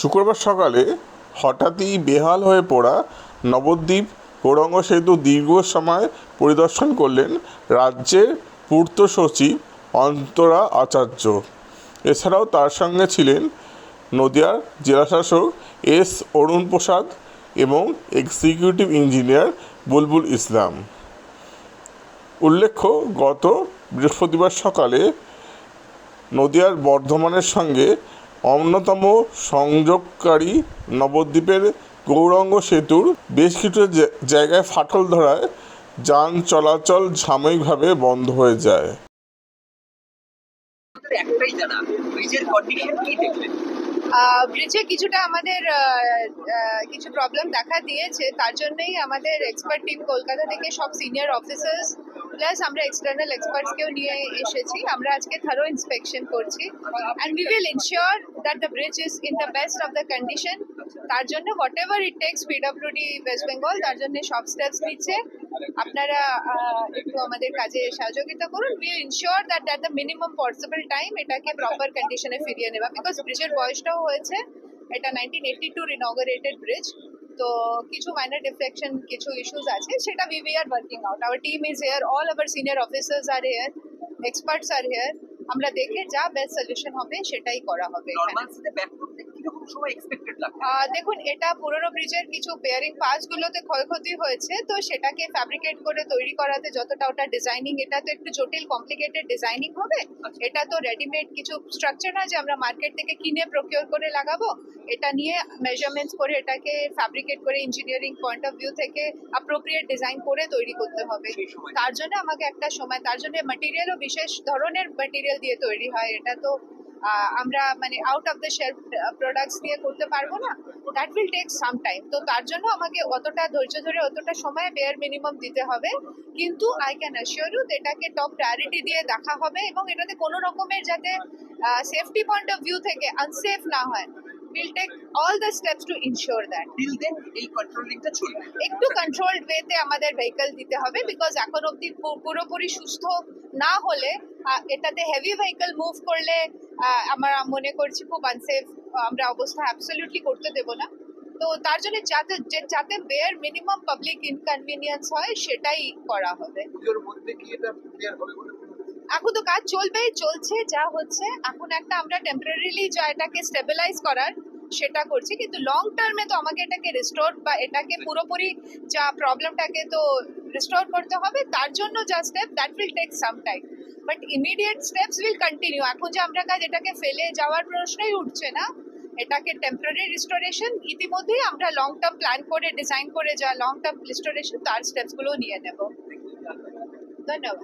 শুক্রবার সকালে হঠাৎই বেহাল হয়ে পড়া নবদ্বীপ গৌরাঙ্গ সেতু দীর্ঘ সময় পরিদর্শন করলেন রাজ্যের পূর্ত সচিব অন্তরা আচার্য। এছাড়াও তার সঙ্গে ছিলেন নদিয়ার জেলাশাসক এস অরুণ প্রসাদ এবং এক্সিকিউটিভ ইঞ্জিনিয়ার বুলবুল ইসলাম। উল্লেখ্য, গত বৃহস্পতিবার সকালে নদিয়ার বর্ধমানের সঙ্গে অন্যতম সংযোগকারী নবদ্বীপের গৌরাঙ্গ সেতুর বেশ কিছু জায়গায় ফাটল ধরায় যান চলাচল সাময়িকভাবে বন্ধ হয়ে যায়। একটাই জানা ব্রিজের কন্ডিশন কি দেখলেন? ব্রিজে কিছুটা আমাদের কিছু প্রবলেম দেখা দিয়েছে। তার জন্যই আমাদের এক্সপার্ট টিম কলকাতা থেকে সব সিনিয়র অফিসার্স প্লাস আমরা এক্সটার্নাল এক্সপার্টসকেও নিয়ে এসেছি। আমরা আজকে থারো ইন্সপেকশন করছি। And we will ensure that the bridge is in the best of the condition তার জন্য whatever it takes PWD West Bengal তার জন্য সব স্টেপস নিচ্ছে। আপনারা একটু আমাদের কাজে সহযোগিতা করুন। Will ensure that that the minimum possible time এটাকে প্রপার কন্ডিশনে ফিরিয়ে নেওয়া। বিকজ ব্রিজের বয়সটাও হয়েছে। এটা নাইনটিন এইটি টুর ইনগরেটেড ব্রিজ তো কিছু মাইনর ডিফ্লেকশন কিছু ইস্যুস আছে সেটা we we are working out our team is here all our senior officers are here experts are here আমরা দেখে যা বেস্ট সলিউশন হবে সেটাই করা হবে সময় এক্সপেক্টেড লাগে দেখুন এটা পুরোনো ব্রিজের কিছু বেয়ারিং পার্টসগুলোতে ক্ষয়ক্ষতি হয়েছে তো সেটাকে ফ্যাব্রিকেট করে তৈরি করাতে যতটা ওটা ডিজাইনিং এটা তো একটু জটিল কমপ্লিকেটেড ডিজাইনিং হবে। আচ্ছা। এটা তো রেডিমেড কিছু স্ট্রাকচার না যে আমরা মার্কেট থেকে কিনে প্রকিওর করে লাগাবো। এটা নিয়ে মেজারমেন্টস করে এটাকে ফ্যাব্রিকেট করে ইঞ্জিনিয়ারিং পয়েন্ট অফ ভিউ থেকে অ্যাপ্রোপ্রিয়েট ডিজাইন করে তৈরি করতে হবে। তার জন্য আমাকে একটা সময় তার জন্য ম্যাটেরিয়ালও বিশেষ ধরনের ম্যাটেরিয়াল দিয়ে তৈরি হয়। এটা তো আমরা মানে out of the shelf products দিয়ে করতে পারব না that will take some time তো তার জন্য আমাকে অতটা ধৈর্য ধরে অতটা সময় বেয়ার মিনিমাম দিতে হবে। কিন্তু আই ক্যান অ্যাসিওর ইউ এটাকে টপ প্রায়োরিটি দিয়ে দেখা হবে এবং এটাতে কোনো রকমের যাতে সেফটি পয়েন্ট অফ ভিউ থেকে আনসেফ না হয় will take all the steps to ensure that till then এই কন্ট্রোলিংটা চলবে। একটু কন্ট্রোলড ওয়েতে আমাদের ভেহিকল দিতে হবে বিকজ এখন অবধি পুরোপুরি সুস্থ না হলে এটাতে হেভি ভেহিকল মুভ করলে আমরা মনে করছি খুব আনসেফ আমরা অবস্থা অ্যাবসলিউটলি করতে দেব না। তো তার জন্য যাতে যে- যাতে বেয়ার মিনিমাম পাবলিক ইনকনভিনিয়েন্স হয় সেটাই করা হবে। এখন তো কাজ চলবেই চলছে যা হচ্ছে। এখন একটা আমরা টেম্পোরারিলি যা এটাকে স্টেবিলাইজ করার সেটা করছি কিন্তু লং টার্মে তো আমাকে এটাকে রিস্টোর বা এটাকে পুরোপুরি যা প্রবলেমটাকে তো রিস্টোর করতে হবে তার জন্য যা step that will take some time but immediate steps will continue এখন যে আমরা কাজ, এটাকে ফেলে যাওয়ার প্রশ্নই উঠছে না। এটাকে টেম্পোরারি রিস্টোরেশন ইতিমধ্যেই আমরা লং টার্ম প্ল্যান করে ডিজাইন করে যা লং টার্ম রিস্টোরেশন তার স্টেপসগুলো নিয়ে নেব। ধন্যবাদ।